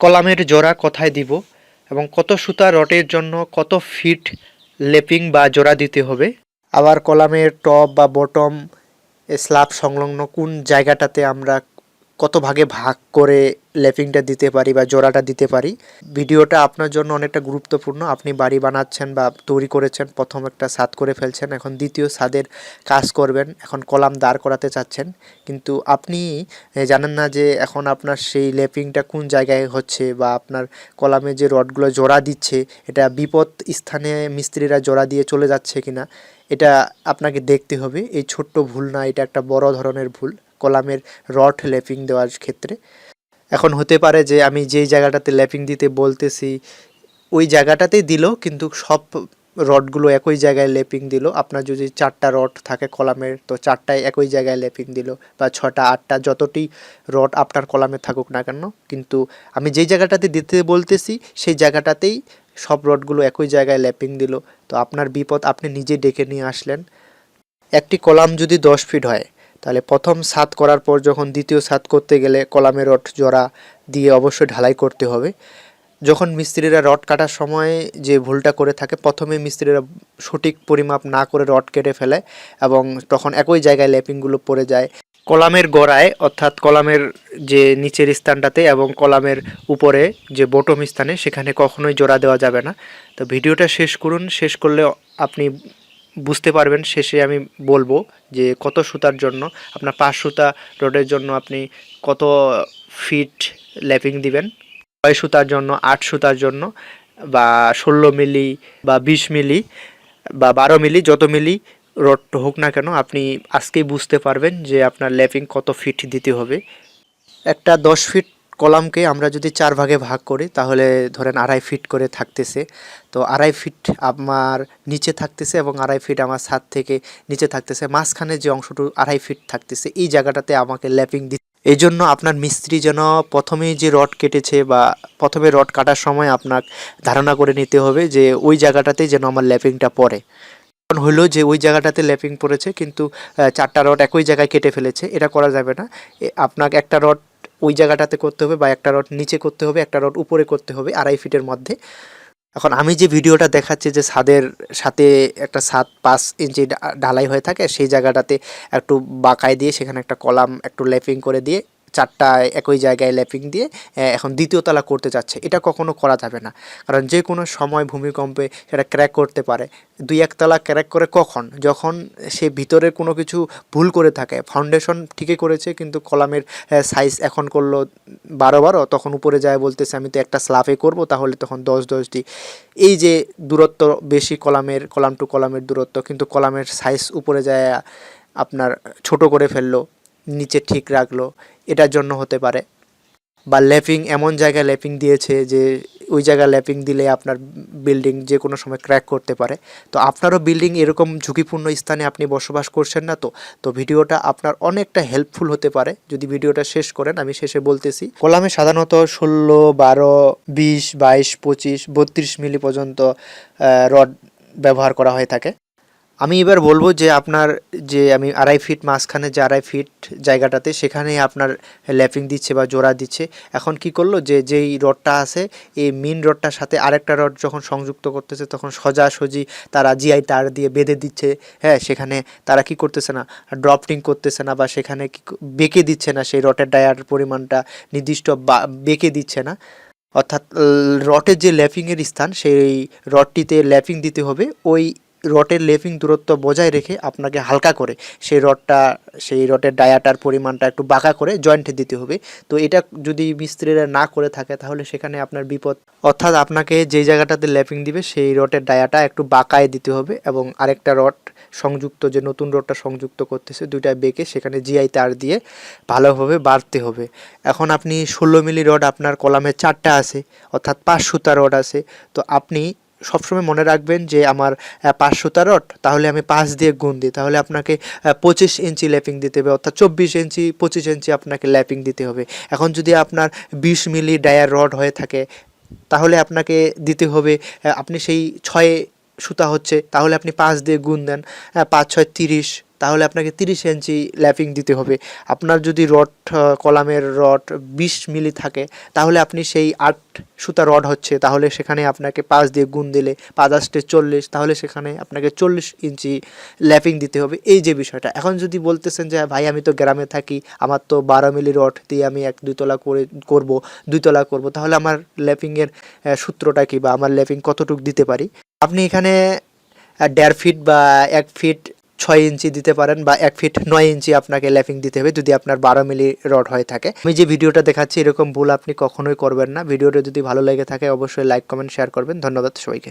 কলামের জোড়া কোথায় দিব এবং কত সুতা রটের জন্য কত ফিট লেপিং বা জোড়া দিতে হবে? আবার কলামের টপ বা বটম স্ল্যাব সংলগ্ন কোন জায়গাটাতে আমরা কত ভাগে ভাগ করে লেপিংটা দিতে পারি বা জোড়াটা দিতে পারি, ভিডিওটা আপনার জন্য অনেকটা গুরুত্বপূর্ণ। আপনি বাড়ি বানাচ্ছেন বা তৈরি করেছেন, প্রথম একটা ছাদ করে ফেলছেন, এখন দ্বিতীয় ছাদের কাজ করবেন, এখন কলাম দাঁড় করাতে চাচ্ছেন। কিন্তু আপনি জানেন না যে এখন আপনার সেই লেপিংটা কোন জায়গায় হচ্ছে বা আপনার কলামে যে রডগুলো জোড়া দিচ্ছে, এটা বিপদ স্থানে মিস্ত্রিরা জোড়া দিয়ে চলে যাচ্ছে কিনা, এটা আপনাকে দেখতে হবে। এই ছোট্ট ভুল না, এটা একটা বড় ধরনের ভুল। কলামের রড লেপিং দেওয়ার ক্ষেত্রে। এখন হতে পারে যে আমি যেই জায়গাটাতে ল্যাপিং দিতে বলতেছি, ওই জায়গাটাতেই দিল, কিন্তু সব রডগুলো একই জায়গায় লেপিং দিল। আপনার যদি চারটা রড থাকে কলামের, তো চারটায় একই জায়গায় লেপিং দিল, বা ছটা, আটটা, যতটি রড আপনার কলামে থাকুক না কেন। কিন্তু আমি যেই জায়গাটাতে দিতে বলতেছি, সেই জায়গাটাতেই সব রডগুলো একই জায়গায় ল্যাপিং দিল। তো আপনার বিপদ আপনি নিজে ডেকে নিয়ে আসলেন। একটি কলাম যদি দশ ফিট হয় তাহলে প্রথম সাত করার পর যখন দ্বিতীয় সাত করতে গেলে কলামের রড জোড়া দিয়ে অবশ্যই ঢালাই করতে হবে। যখন মিস্ত্রিরা রড কাটার সময় যে ভুলটা করে থাকে, প্রথমে মিস্ত্রিরা সঠিক পরিমাপ না করে রড কেটে ফেলে এবং তখন একই জায়গায় ল্যাপিংগুলো পড়ে যায়। কলামের গোড়ায়, অর্থাৎ কলামের যে নিচের স্থানটাতে এবং কলামের উপরে যে বটম স্থানে, সেখানে কখনোই জোড়া দেওয়া যাবে না। তো ভিডিওটা শেষ করুন। শেষ করলে আপনি বুঝতে পারবেন, শেষে আমি বলব যে কত সুতার জন্য, আপনার পাঁচ সুতা রোডের জন্য আপনি কত ফিট ল্যাপিং দিবেন, ছয় সুতার জন্য, আট সুতার জন্য, বা ষোলো মিলি, বা বিশ মিলি, বা বারো মিলি, যত মিলি রড হোক না কেন, আপনি আজকেই বুঝতে পারবেন যে আপনার ল্যাপিং কত ফিট দিতে হবে। একটা দশ ফিট কলামকে আমরা যদি চার ভাগে ভাগ করি, তাহলে ধরেন আড়াই ফিট করে থাকতেছে। তো আড়াই ফিট আমার নিচে থাকতেছে এবং আড়াই ফিট আমার ছাদ থেকে নিচে থাকতেছে। মাঝখানে যে অংশটুকু আড়াই ফিট থাকতেছে, এই জায়গাটাতে আমাকে ল্যাপিং দিতে এই জন্য আপনার মিস্ত্রি যেন প্রথমেই যে রড কেটেছে বা প্রথমে রড কাটার সময় আপনার ধারণা করে নিতে হবে যে ওই জায়গাটাতে যেন আমার ল্যাপিংটা পড়ে। কারণ হলো যে ওই জায়গাটাতে ল্যাপিং পড়েছে, কিন্তু চারটা রড একই জায়গায় কেটে ফেলেছে, এটা করা যাবে না। আপনাকে একটা রড ওই জায়গাটাতে করতে হবে বা একটা রড নিচে করতে হবে, একটা রড উপরে করতে হবে আড়াই ফিটের মধ্যে। এখন আমি যে ভিডিওটা দেখাচ্ছি যে ছাদের সাথে একটা ছাদ পাঁচ ইঞ্চি ঢালাই হয়ে থাকে, সেই জায়গাটাতে একটু বাঁকায় দিয়ে সেখানে একটা কলাম একটু ল্যাপিং করে দিয়ে চারটা একই জায়গায় ল্যাপিং দিয়ে এখন দ্বিতীয় তলা করতে যাচ্ছে এটা কখনো করা যাবে না। কারণ যে কোনো সময় ভূমিকম্পে সেটা ক্র্যাক করতে পারে। দুই একতলা ক্র্যাক করে কখন? যখন সে ভিতরে কোনো কিছু ভুল করে থাকে। ফাউন্ডেশন ঠিকই করেছে, কিন্তু কলামের সাইজ এখন করল বারো বারো, তখন উপরে যায় বলতেছে, আমি তো একটা স্লাফে করব, তাহলে তখন দশ দশটি এই যে দূরত্ব বেশি কলামের, কলাম টু কলামের দূরত্ব, কিন্তু কলামের সাইজ উপরে যায়, আপনার ছোট করে ফেলল। নিচে ঠিক রাখল। এটার জন্য হতে পারে। বা ল্যাপিং এমন জায়গায় ল্যাপিং দিয়েছে যে, ওই জায়গায় ল্যাপিং দিলে আপনার বিল্ডিং যে কোনো সময় ক্র্যাক করতে পারে। তো আপনারও বিল্ডিং এরকম ঝুঁকিপূর্ণ স্থানে আপনি বসবাস করছেন না তো তো ভিডিওটা আপনার অনেকটা হেল্পফুল হতে পারে। যদি ভিডিওটা শেষ করেন, আমি শেষে বলতেছি, কলামে সাধারণত ষোলো, বারো, বিশ, বাইশ, পঁচিশ, বত্রিশ মিলি পর্যন্ত রড ব্যবহার করা হয়ে থাকে। আমি এবার বলব যে আপনার যে আমি আড়াই ফিট মাঝখানে যে আড়াই ফিট জায়গাটাতে সেখানে আপনার ল্যাপিং দিচ্ছে বা জোড়া দিচ্ছে। এখন কি করল যে যেই রডটা আছে, এই মেন রডটার সাথে আরেকটা রড যখন সংযুক্ত করতেছে তখন সোজাসুজি তারা জিআই তার দিয়ে বেঁধে দিচ্ছে। হ্যাঁ সেখানে তারা কি করতেছে না ড্রপটিং করতেছে না বা সেখানে কি বেঁকে দিচ্ছে না সেই রটের ডায়ার পরিমাণটা নির্দিষ্ট বা- বেঁকে দিচ্ছে না। অর্থাৎ রটের যে ল্যাপিংয়ের স্থান, সেই রডটিতে ল্যাপিং দিতে হবে। ওই রটের লেপিং দূরত্ব বজায় রেখে আপনাকে হালকা করে সেই রডটা, সেই রটের ডায়াটার পরিমাণটা একটু বাঁকা করে জয়েন্টে দিতে হবে। তো এটা যদি মিস্ত্রিরা না করে থাকে, তাহলে সেখানে আপনার বিপদ। অর্থাৎ আপনাকে যেই জায়গাটাতে ল্যাপিং দিবে, সেই রটের ডায়াটা একটু বাঁকায় দিতে হবে এবং আরেকটা রড সংযুক্ত, যে নতুন রডটা সংযুক্ত করতেছে, দুইটা বেঁকে সেখানে জিআই তার দিয়ে ভালোভাবে বাড়তে হবে। এখন আপনি ষোলো মিলি রড, আপনার কলামে চারটা আছে, অর্থাৎ পাঁচ সুতা রড আছে। তো আপনি সবসময় মনে রাখবেন যে আমার পাঁচশো রড, তাহলে আমি পাঁচ দিয়ে গুণ দিই। তাহলে আপনাকে পঁচিশ ইঞ্চি ল্যাপিং দিতে হবে, অর্থাৎ চব্বিশ ইঞ্চি, পঁচিশ ইঞ্চি আপনাকে ল্যাপিং দিতে হবে। এখন যদি আপনার বিশ মিলি ডায়ার রড হয়ে থাকে, তাহলে আপনাকে দিতে হবে আপনি সেই ছয়ে সুতা হচ্ছে, তাহলে আপনি পাঁচ দিয়ে গুণ দেন পাঁচ, ছয়, তিরিশ তাহলে আপনাকে তিরিশ ইঞ্চি ল্যাপিং দিতে হবে। আপনার যদি রড কলামের রড বিশ মিলি থাকে, তাহলে আপনি সেই আট সুতা রড হচ্ছে, তাহলে সেখানে আপনাকে পাঁচ দিয়ে গুণ দিলে পাঁচ আষ্টে চল্লিশ, তাহলে সেখানে আপনাকে চল্লিশ ইঞ্চি ল্যাপিং দিতে হবে। এই যে বিষয়টা, এখন যদি বলতেছেন যে, ভাই, আমি তো গ্রামে থাকি, আমার তো বারো মিলি রড দিয়ে আমি এক দুইতলা করে, করব, দুইতলা করব, তাহলে আমার ল্যাপিংয়ের সূত্রটা কি বা আমার ল্যাপিং কতটুকু দিতে পারি? আপনি এখানে দেড় ফিট বা এক ফিট ছয় ইঞ্চি দিতে পারেন বা এক ফিট নয় ইঞ্চি আপনাকে ল্যাপিং দিতে হবে যদি আপনার বারো মিলি রড হয়ে থাকে। আমি যে ভিডিওটা দেখাচ্ছি, এরকম ভুল আপনি কখনোই করবেন না। ভিডিওটা যদি ভালো লেগে থাকে, অবশ্যই লাইক কমেন্ট শেয়ার করবেন। ধন্যবাদ সবাইকে।